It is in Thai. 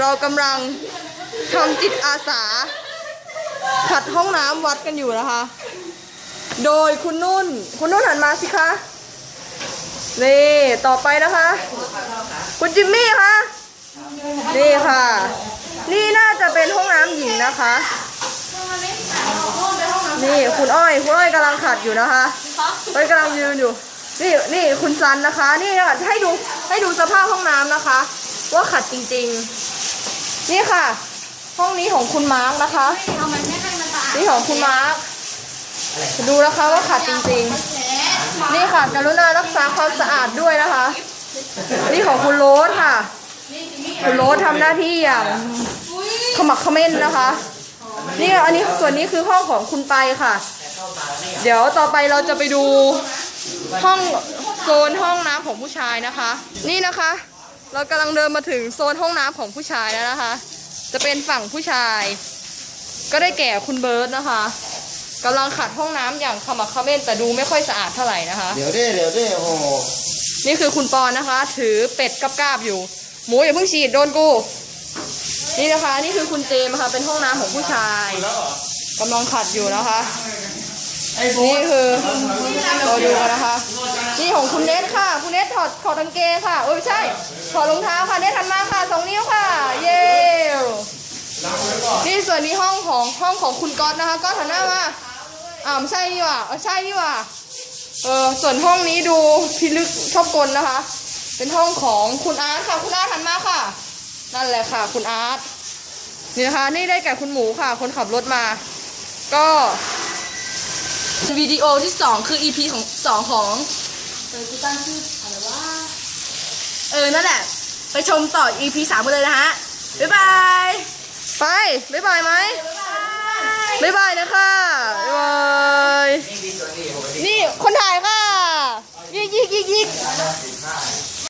เรากำลังทำจิตอาสา ขัดห้องน้ำวัดกันอยู่นะคะ โดยคุณนุ่น คุณนุ่นหันมาสิคะ นี่ ต่อไปนะคะ คุณจิมมี่คะ นี่ค่ะ นี่น่าจะเป็นห้องน้ำหญิงนะคะ นี่คุณอ้อย คุณอ้อยกำลังขัดอยู่นะคะอ้อยกำลังยืนอยู่ นี่นี่คุณซันนะคะ นี่นะคะให้ดูให้ดูสภาพห้องน้ำนะคะ ว่าขัดจริงๆ นี่ค่ะ ห้องนี้ของคุณมาร์กนะคะ เอามันไม่ให้มันสะอาดนี่ของคุณมาร์กดูนะคะว่าขัดจริงๆ นี่ค่ะกรุณารักษาความสะอาดด้วยนะคะ นี่ของคุณโรสค่ะ คุณโรสทำหน้าที่อย่างขมักเขม้นนะคะ นี่อันนี้ส่วนนี้คือห้องของคุณไปค่ะ เดี๋ยวต่อไปเราจะไปดูห้องโซนห้องน้ำของผู้ชายนะคะ นี่นะคะ เรากำลังเดินมาถึงโซนห้องน้ำของผู้ชายแล้วนะคะ จะเป็นฝั่งผู้ชาย ก็ได้แก่คุณเบิร์ตนะคะกำลังขัดห้องน้ำอย่างขมักเขม้นแต่ดูไม่ค่อยสะอาดเท่าไหร่นะคะ เดี๋ยวดิเดี๋ยวดิโอ้โหนี่คือคุณปอนนะคะ ถือเป็ดกับกาบอยู่ หมูอย่าเพิ่งฉีดโดนกู นี่นะคะ นี่คือคุณเจมส์ค่ะเป็นห้องน้ำของผู้ชายกำลังขัดอยู่นะคะนี่คือเราดูกันนะคะนี่ ของคุณเนทค่ะ คุณเนทถอดถอดกางเกงค่ะโอ้ยไม่ใช่ ถอดรองเท้าค่ะเนททันมาค่ะสองนิ้วค่ะ เย้นี่ส่วนนี้ห้องของห้องของคุณก๊อตนะคะก๊อตหันหน้ามาอ่าไม่ใช่นี่หว่าเออใช่นี่หว่าเออส่วนห้องนี้ดูพิลึกชอบกลนะคะ เป็นห้องของคุณอาร์ตค่ะ คุณอาร์ตหันมาค่ะ นั่นแหละค่ะ คุณอาร์ตนี่นะคะนี่ได้แก่คุณหมูค่ะ คนขับรถมา ก็วิดีโอที่สองคือ EP ของสองของ ออกูตั้งชื่ออะไรวะเออ นั่นแหละ ไปชมต่อ EP สามกันเลยนะฮะ บ๊ายบาย ไป บ๊ายบายไหม บ๊ายบายนะคะบ๊ายบาย นี่ คนถ่ายค่ะ ยิกยิกยิกยิก